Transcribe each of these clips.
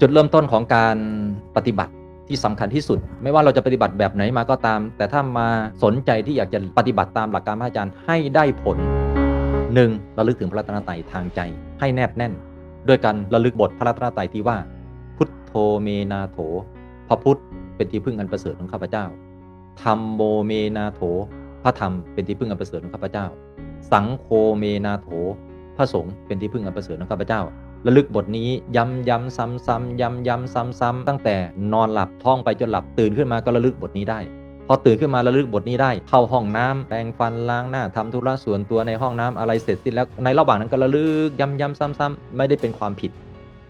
จุดเริ่มต้นของการปฏิบัติที่สำคัญที่สุด ไม่ว่าเราจะปฏิบัติแบบไหนมาก็ตาม แต่ถ้ามาสนใจที่อยากจะปฏิบัติตามหลักการพระอาจารย์ให้ได้ผลหนึ่งระลึกถึงพระรัตนตรัยทางใจ ให้แนบแน่น ด้วยการระลึกบทพระรัตนตรัยที่ว่า พุทโธเมนาโถพระพุทธเป็นที่พึ่งอันประเสริฐของข้าพเจ้าธรรมโมเมนาโถ พระธรรมเป็นที่พึ่งอันประเสริฐของข้าพเจ้า สังโฆเมนาโถ พระสงฆ์เป็นที่พึ่งอันประเสริฐของข้าพเจ้า ระลึกบทนี้ย้ำย้ำซ้ำซ้ำย้ำย้ำซ้ำซ้ำตั้งแต่นอนหลับท่องไปจนหลับตื่นขึ้นมาก็ระลึกบทนี้ได้พอตื่นขึ้นมาระลึกบทนี้ได้ เข้าห้องน้ำแปรงฟันล้างหน้าทำธุระส่วนตัวในห้องน้ำอะไรเสร็จสิ้นแล้วในระหว่างนั้นก็ระลึกย้ำย้ำซ้ำซ้ำไม่ได้เป็นความผิด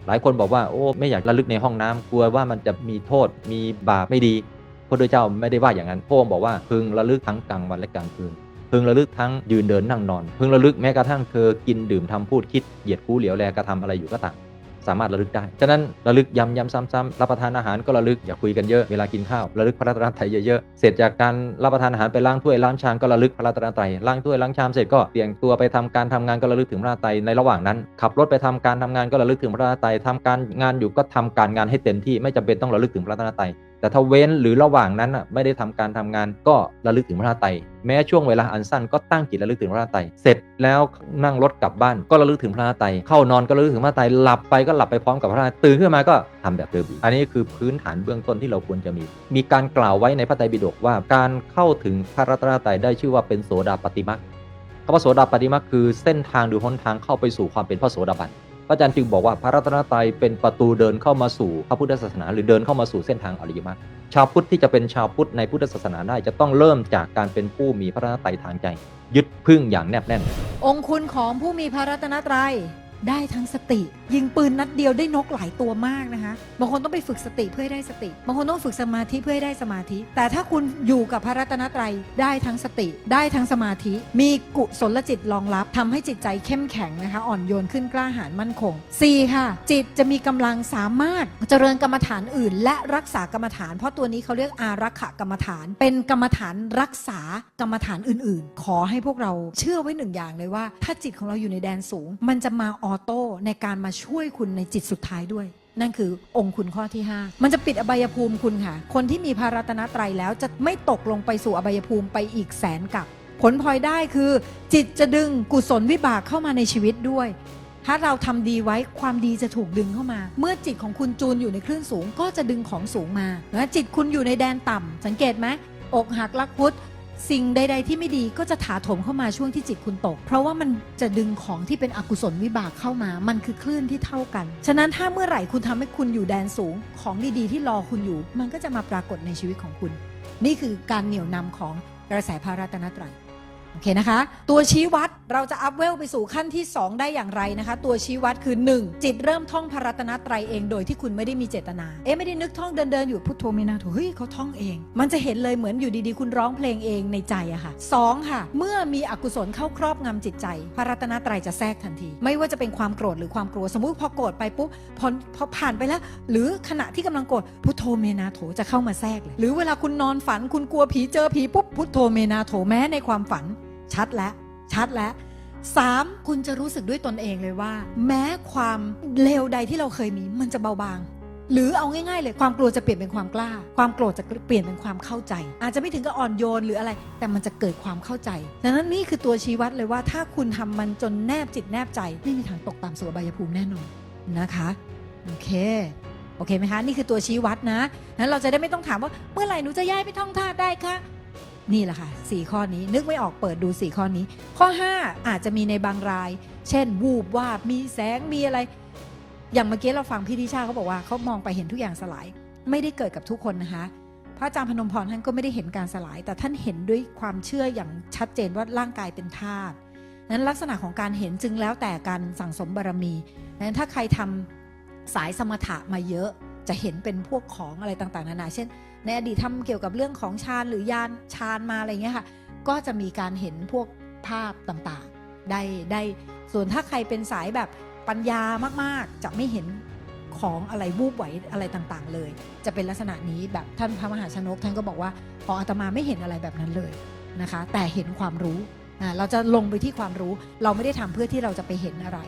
หลายคนบอกว่าโอ้ไม่อยากระลึกในห้องน้ำกลัวว่ามันจะมีโทษมีบาปไม่ดีพระพุทธเจ้าไม่ได้ว่าอย่างนั้นพระองค์บอกว่าพึงระลึกทั้งกลางวันและกลางคืน พึงระลึกทั้งยืนเดินนั่งนอน พึงระลึกแม้กระทั่งเธอกินดื่มทำพูดคิดเหยียดคู่เหลียวแลกระทำอะไรอยู่ก็ตามสามารถระลึกได้ ฉะนั้นระลึกย้ำย้ำซ้ำๆรับประทานอาหารก็ระลึกอย่าคุยกันเยอะ เวลากินข้าวระลึกพระรัตนตรัยเยอะๆ เสร็จจากการรับประทานอาหารไปล้างถ้วยล้างชามก็ระลึกพระรัตนตรัยล้างถ้วยล้างชามเสร็จก็เปลี่ยนตัวไปทำการทำงานก็ระลึกถึงพระรัตนตรัยในระหว่างนั้น ขับรถไปทำการทำงานก็ระลึกถึงพระรัตนตรัยทำการงานอยู่ก็ทำการงานให้เต็มที่ไม่จำเป็นต้องระลึกถึงพระรัตนตรัยแต่ถ้าเว้นหรือระหว่างนั้นอะไม่ได้ทำการทำงานก็ระลึกถึงพระราตรัยแม้ช่วงเวลาอันสั้นก็ตั้งจิตระลึกถึงพระราตรัยเสร็จแล้วนั่งรถกลับบ้านก็ระลึกถึงพระราตรัยเข้านอนก็ระลึกถึงพระราตรัยหลับไปก็หลับไปพร้อมกับพระราตรัยตื่นขึ้นมาก็ทำแบบเดิมอันนี้คือพื้นฐานเบื้องต้นที่เราควรจะมี มีการกล่าวไว้ในพระไตรปิฎกว่า การเข้าถึงพระรัตนตรัยได้ชื่อว่าเป็นโสดาปฏิมักคำว่าโสดาปฏิมักคือเส้นทางหรือหนทางเข้าไปสู่ความเป็นพระโสดาบัน พระอาจารย์จึงบอกว่าพระรัตนตรัยเป็นประตูเดินเข้ามาสู่พระพุทธศาสนา หรือเดินเข้ามาสู่เส้นทางอริยมรรคชาวพุทธที่จะเป็นชาวพุทธในพุทธศาสนาได้ จะต้องเริ่มจากการเป็นผู้มีพระรัตนตรัยทางใจ ยึดพึ่งอย่างแนบแน่น องค์คุณของผู้มีพระรัตนตรัย ได้ทั้งสติ ยิงปืนนัดเดียวได้นกหลายตัวมากนะคะบางคนต้องไปฝึกสติเพื่อให้ได้สติบางคนต้องฝึกสมาธิเพื่อให้ได้สมาธิ แต่ถ้าคุณอยู่กับพระรัตนตรัยได้ทั้งสติ ได้ทั้งสมาธิ มีกุศลจิตรองรับทำให้จิตใจเข้มแข็งนะคะ อ่อนโยนขึ้นกล้าหาญมั่นคง 4. ค่ะ จิตจะมีกำลังสามารถเจริญกรรมฐานอื่น และรักษากรรมฐาน เพราะตัวนี้เขาเรียกอารักขกรรมฐาน เป็นกรรมฐานรักษากรรมฐานอื่น ๆ ขอให้พวกเราเชื่อไว้หนึ่งอย่างเลยว่า ถ้าจิตของเราอยู่ในแดนสูง มันจะมาอออโต้ในการมาช่วยคุณในจิตสุดท้ายด้วย นั่นคือองค์คุณข้อที่ 5 มันจะปิดอบายภูมิคุณค่ะ คนที่มีพระรัตนตรัยแล้วจะไม่ตกลงไปสู่อบายภูมิไปอีกแสนกับผลพลอยได้คือ จิตจะดึงกุศลวิบากเข้ามาในชีวิตด้วย ถ้าเราทำดีไว้ความดีจะถูกดึงเข้ามา เมื่อจิตของคุณจูนอยู่ในคลื่นสูง ก็จะดึงของสูงมา แล้วจิตคุณอยู่ในแดนต่ำสังเกตไหมอกหักรักพุทธ สิ่งใด ๆ ที่ไม่ดีก็จะถาโถมเข้ามาช่วงที่จิตคุณตก เพราะว่ามันจะดึงของที่เป็นอกุศลวิบากเข้ามา มันคือคลื่นที่เท่ากัน ฉะนั้นถ้าเมื่อไหร่คุณทำให้คุณอยู่แดนสูง ของดีๆที่รอคุณอยู่ มันก็จะมาปรากฏในชีวิตของคุณ นี่คือการเหนี่ยวนำของกระแสพระรัตนตรัยโอเคนะคะ ตัวชี้วัด เราจะอัพเวลไปสู่ขั้นที่ 2 ได้อย่างไรนะคะ ตัวชี้วัดคือ 1 จิตเริ่มท่องพระรัตนตรัยเองโดยที่คุณไม่ได้มีเจตนา เอ๊ะไม่ได้นึกท่องเดินเดินๆอยู่พุทโธเมนาโถเฮ้ยเขาท่องเอง มันจะเห็นเลยเหมือนอยู่ดีๆ คุณร้องเพลงเองในใจอะค่ะสองค่ะ เมื่อมีอกุศลเข้าครอบงำจิตใจพระรัตนตรัยจะแทรกทันที ไม่ว่าจะเป็นความโกรธหรือความกลัวสมมุติพอโกรธไปปุ๊บพอพอผ่านไปแล้ว หรือขณะที่กำลังโกรธพุทโธเมนาโถจะเข้ามาแทรกเลยหรือเวลาคุณนอนฝันคุณกลัวผีเจอผีปุ๊บพุทโธเมนาโถแม้ในความฝันชัดแล้วัดแล้วสามคุณจะรู้สึกด้วยตนเองเลยว่า แม้ความเลวใดที่เราเคยมีมันจะเบาบาง หรือเอาง่ายๆเลยความกลัวจะเปลี่ยนเป็นความกล้า ความโกรธจะเปลี่ยนเป็นความเข้าใจ อาจจะไม่ถึงกับอ่อนโยนหรืออะไร แต่มันจะเกิดความเข้าใจดังนั้นนี่คือตัวชี้วัดเลยว่า ถ้าคุณทำมันจนแนบจิตแนบใจไม่มีทางตกต่ำสู่บายภูมิแน่นอนนะคะโอเคโอเคไหมคะนี่คือตัวชี้วัดนะนั้นเราจะได้ไม่ต้องถามว่าเมื่อไหร่หนูจะย้ายไปท่องท่าได้คะ นี่แหละค่ะ4ข้อนี้นึกไม่ออกเปิดดู 4 ข้อนี้ ข้อ 5 อาจจะมีในบางราย เช่น วูบวาบมีแสงมีอะไร อย่างเมื่อกี้เราฟังพี่ทิชาเขาบอกว่าเขามองไปเห็นทุกอย่างสลาย ไม่ได้เกิดกับทุกคนนะคะ พระอาจารย์พนมพรท่านก็ไม่ได้เห็นการสลาย แต่ท่านเห็นด้วยความเชื่ออย่างชัดเจนว่าร่างกายเป็นธาตุนั้นลักษณะของการเห็นจึงแล้วแต่การสั่งสมบารมีนั้นถ้าใครทำสายสมถะมาเยอะจะเห็นเป็นพวกของอะไรต่างๆ นานา เช่น ในอดีตทำเกี่ยวกับเรื่องของฌานหรือยานฌานมาอะไรเงี้ยค่ะ ก็จะมีการเห็นพวกภาพต่างๆ ได้ได้ส่วนถ้าใครเป็นสายแบบปัญญามากๆ จะไม่เห็นของอะไรวูบไหวอะไรต่างๆ เลย จะเป็นลักษณะนี้แบบท่านพระมหาชนกท่านก็บอกว่าพออาตมาไม่เห็นอะไรแบบนั้นเลยนะคะ แต่เห็นความรู้อ่าเราจะลงไปที่ความรู้เราไม่ได้ทำเพื่อที่เราจะไปเห็นอะไร